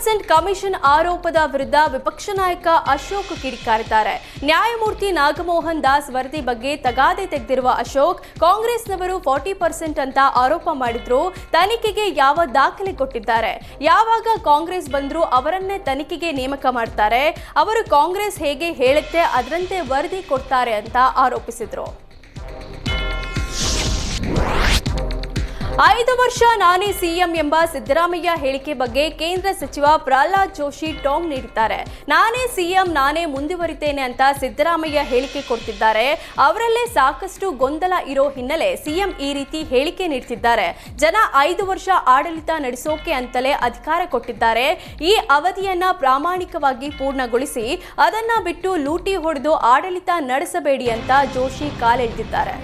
Percent commission ಆರೋಪದ ವಿರುದ್ಧ ವಿಪಕ್ಷ ನಾಯಕ ಅಶೋಕ್ ಕಿಡಿಕಾರಿದ್ದಾರೆ ನ್ಯಾಯಮೂರ್ತಿ ನಾಗಮೋಹನ್ ದಾಸ್ ವರದಿ ಬಗ್ಗೆ ತಗಾದೆ ತೆಗೆದಿರುವ ಅಶೋಕ್ ಕಾಂಗ್ರೆಸ್ನವರು ಫಾರ್ಟಿ ಪರ್ಸೆಂಟ್ ಅಂತ ಆರೋಪ ಮಾಡಿದ್ರು ತನಿಖೆಗೆ ಯಾವ ದಾಖಲೆ ಕೊಟ್ಟಿದ್ದಾರೆ ಯಾವಾಗ ಕಾಂಗ್ರೆಸ್ ಬಂದ್ರು ಅವರನ್ನೇ ತನಿಖೆಗೆ ನೇಮಕ ಮಾಡ್ತಾರೆ ಅವರು ಕಾಂಗ್ರೆಸ್ ಹೇಗೆ ಹೇಳುತ್ತೆ ಅದರಂತೆ ವರದಿ ಕೊಡ್ತಾರೆ ಅಂತ ಆರೋಪಿಸಿದ್ರು ಐದು ವರ್ಷ ನಾನೇ ಸಿಎಂ ಎಂಬ ಸಿದ್ದರಾಮಯ್ಯ ಹೇಳಿಕೆ ಬಗ್ಗೆ ಕೇಂದ್ರ ಸಚಿವ ಪ್ರಹ್ಲಾದ್ ಜೋಶಿ ಟಾಂಗ್ ನೀಡಿದ್ದಾರೆ. ನಾನೇ ಸಿಎಂ, ನಾನೇ ಮುಂದುವರಿತೇನೆ ಅಂತ ಸಿದ್ದರಾಮಯ್ಯ ಹೇಳಿಕೆ ಕೊಡ್ತಿದ್ದಾರೆ. ಅವರಲ್ಲೇ ಸಾಕಷ್ಟು ಗೊಂದಲ ಇರೋ ಹಿನ್ನೆಲೆ ಸಿಎಂ ಈ ರೀತಿ ಹೇಳಿಕೆ ನೀಡ್ತಿದ್ದಾರೆ. ಜನ ಐದು ವರ್ಷ ಆಡಳಿತ ನಡೆಸೋಕೆ ಅಂತಲೇ ಅಧಿಕಾರ ಕೊಟ್ಟಿದ್ದಾರೆ. ಈ ಅವಧಿಯನ್ನ ಪ್ರಾಮಾಣಿಕವಾಗಿ ಪೂರ್ಣಗೊಳಿಸಿ ಅದನ್ನ ಬಿಟ್ಟು ಲೂಟಿ ಹೊಡೆದು ಆಡಳಿತ ನಡೆಸಬೇಡಿ ಅಂತ ಜೋಶಿ ಕಾಲೆಳೆದಿದ್ದಾರೆ.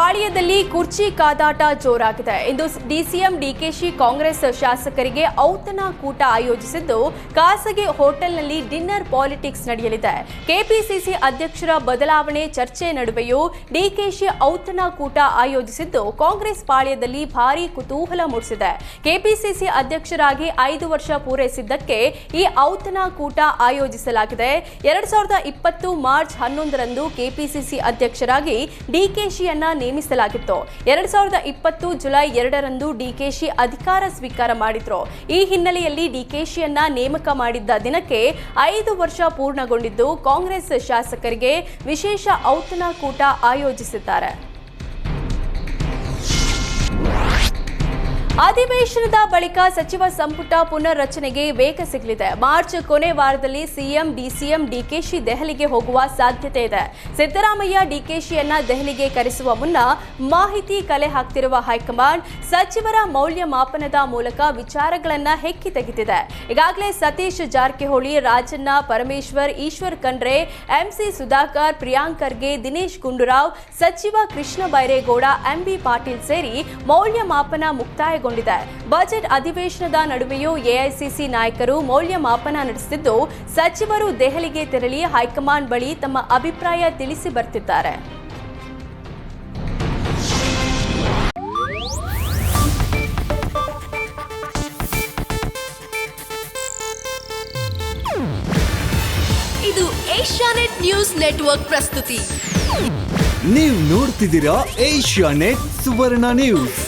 ಪಾಳ್ಯದಲ್ಲಿ ಕುರ್ಚಿ ಕಾದಾಟ ಜೋರಾಗಿದೆ. ಇಂದು ಡಿಸಿಎಂ ಡಿಕೆಶಿ ಕಾಂಗ್ರೆಸ್ ಶಾಸಕರಿಗೆ ಔತಣ ಕೂಟ ಆಯೋಜಿಸಿದ್ದು, ಖಾಸಗಿ ಹೋಟೆಲ್ನಲ್ಲಿ ಡಿನ್ನರ್ ಪಾಲಿಟಿಕ್ಸ್ ನಡೆಯಲಿದೆ. ಕೆಪಿಸಿಸಿ ಅಧ್ಯಕ್ಷರ ಬದಲಾವಣೆ ಚರ್ಚೆ ನಡುವೆಯೂ ಡಿಕೆಶಿ ಔತಣ ಕೂಟ ಆಯೋಜಿಸಿದ್ದು, ಕಾಂಗ್ರೆಸ್ ಪಾಳ್ಯದಲ್ಲಿ ಭಾರೀ ಕುತೂಹಲ ಮೂಡಿಸಿದೆ. ಕೆಪಿಸಿಸಿ ಅಧ್ಯಕ್ಷರಾಗಿ ಐದು ವರ್ಷ ಪೂರೈಸಿದ್ದಕ್ಕೆ ಈ ಔತಣ ಕೂಟ ಆಯೋಜಿಸಲಾಗಿದೆ. ಎರಡ್ ಸಾವಿರದ ಇಪ್ಪತ್ತು ಮಾರ್ಚ್ ಹನ್ನೊಂದರಂದು ಕೆಪಿಸಿಸಿ ಅಧ್ಯಕ್ಷರಾಗಿ ಡಿಕೆಶಿಯನ್ನ ನೇಮಿಸಲಾಗಿತ್ತು. ಎರಡ್ ಸಾವಿರದ ಇಪ್ಪತ್ತು ಜುಲೈ ಎರಡರಂದು ಡಿಕೆಶಿ ಅಧಿಕಾರ ಸ್ವೀಕಾರ ಮಾಡಿದ್ರು. ಈ ಹಿನ್ನೆಲೆಯಲ್ಲಿ ಡಿಕೆಶಿಯನ್ನ ನೇಮಕ ಮಾಡಿದ್ದ ದಿನಕ್ಕೆ ಐದು ವರ್ಷ ಪೂರ್ಣಗೊಂಡಿದ್ದು ಕಾಂಗ್ರೆಸ್ ಶಾಸಕರಿಗೆ ವಿಶೇಷ ಔತಣಕೂಟ ಆಯೋಜಿಸಿದ್ದಾರೆ. ಅಧಿವೇಶನದ ಬಳಿಕ ಸಚಿವ ಸಂಪುಟ ಪುನರ್ರಚನೆಗೆ ವೇಗ ಸಿಗಲಿದೆ. ಮಾರ್ಚ್ ಕೊನೆ ವಾರದಲ್ಲಿ ಸಿಎಂ, ಡಿಸಿಎಂ, ಡಿಕೆಶಿ ದೆಹಲಿಗೆ ಹೋಗುವ ಸಾಧ್ಯತೆ ಇದೆ. ಸಿದ್ದರಾಮಯ್ಯ ಡಿಕೆಶಿಯನ್ನ ದೆಹಲಿಗೆ ಕರೆಸುವ ಮುನ್ನ ಮಾಹಿತಿ ಕಲೆ ಹಾಕ್ತಿರುವ ಹೈಕಮಾಂಡ್ ಸಚಿವರ ಮೌಲ್ಯಮಾಪನದ ಮೂಲಕ ವಿಚಾರಗಳನ್ನ ಹೆಕ್ಕಿ ತೆಗೆದಿದೆ. ಈಗಾಗಲೇ ಸತೀಶ್ ಜಾರಕಿಹೊಳಿ, ರಾಜಣ್ಣ ಪರಮೇಶ್ವರ್, ಈಶ್ವರ್ ಖಂಡ್ರೆ ಎಂಸಿ ಸುಧಾಕರ್ ಪ್ರಿಯಾಂಕರ್ಗೆ ದಿನೇಶ್ ಗುಂಡೂರಾವ್, ಸಚಿವ ಕೃಷ್ಣ ಬೈರೇಗೌಡ ಎಂಬಿ ಪಾಟೀಲ್ ಸೇರಿ ಮೌಲ್ಯಮಾಪನ ಮುಕ್ತಾಯಗೊಂಡಿದೆ ಬಜೆಟ್ ಅಧಿವೇಶನದ ನಡುವೆಯೂ ಎಐಸಿಸಿ ನಾಯಕರು ಮೌಲ್ಯಮಾಪನ ನಡೆಸಿದ್ದು ಸಚಿವರು ದೆಹಲಿಗೆ ತೆರಳಿ ಹೈಕಮಾಂಡ್ ಬಳಿ ತಮ್ಮ ಅಭಿಪ್ರಾಯ ತಿಳಿಸಿ ಬರ್ತಿದ್ದಾರೆ. ಇದು ಏಷ್ಯಾನೆಟ್ ನ್ಯೂಸ್ ನೆಟ್ವರ್ಕ್ ಪ್ರಸ್ತುತಿ. ನೀವು ನೋಡ್ತಿದ್ದೀರಾ ಏಷ್ಯಾ ನೆಟ್ ಸುವರ್ಣ ನ್ಯೂಸ್.